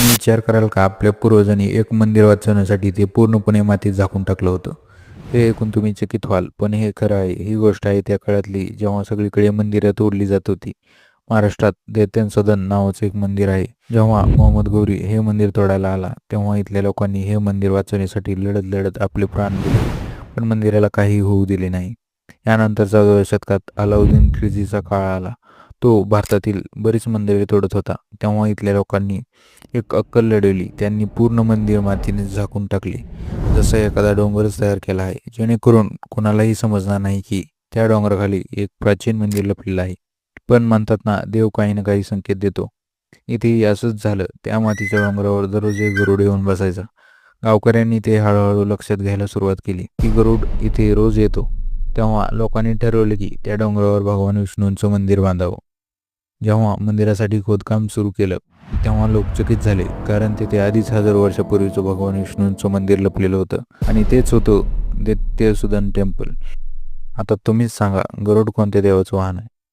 तुम्ही विचार कराल का? आपल्या पूर्वजांनी एक मंदिर वाचवण्यासाठी ते पूर्णपणे मातीत झाकून टाकलं होतं. हे ऐकून तुम्ही चकित व्हाल. पण हे खरं आहे. ही गोष्ट आहे त्या काळातली जेव्हा सगळीकडे मंदिरं तोडली जात होती. महाराष्ट्रात दैत्यन सदन नावाचं एक मंदिर आहे. जेव्हा मोहम्मद गौरी हे मंदिर तोडायला आला तेव्हा इथल्या लोकांनी हे मंदिर वाचवण्यासाठी लढत लढत आपले प्राण दिले. पण मंदिराला काही होऊ दिले नाही. यानंतर चौदाव्या शतकात अलाउद्दीन खिलजीचा काळ आला. तो भारतातील बरीच मंदिरे तोडत होता. तेव्हा इथल्या लोकांनी एक अक्कल लढवली. त्यांनी पूर्ण मंदिर मातीने झाकून टाकले. जसं एखादा डोंगरच तयार केला आहे. जेणेकरून कोणालाही समजणार नाही की त्या डोंगराखाली एक प्राचीन मंदिर लपलेलं आहे. पण म्हणतात ना देव काही ना काही संकेत देतो. इथेही असंच झालं. त्या मातीच्या डोंगरावर दररोज एक गरुड येऊन बसायचा. गावकऱ्यांनी ते हळूहळू लक्षात घ्यायला सुरुवात केली. की गरुड इथे रोज येतो. तेव्हा लोकांनी ठरवले की त्या डोंगरावर भगवान विष्णूंचं मंदिर बांधावं. जेव्हा मंदिरासाठी खोदकाम सुरू केलं तेव्हा लोक चकित झाले कारण तिथे आधीच हजार वर्षापूर्वीचं भगवान विष्णूंचं मंदिर लपलेलं होतं आणि तेच होतं दैत्यसुदन टेम्पल. आता तुम्हीच सांगा गरुड कोणत्या देवाचं वाहन आहे?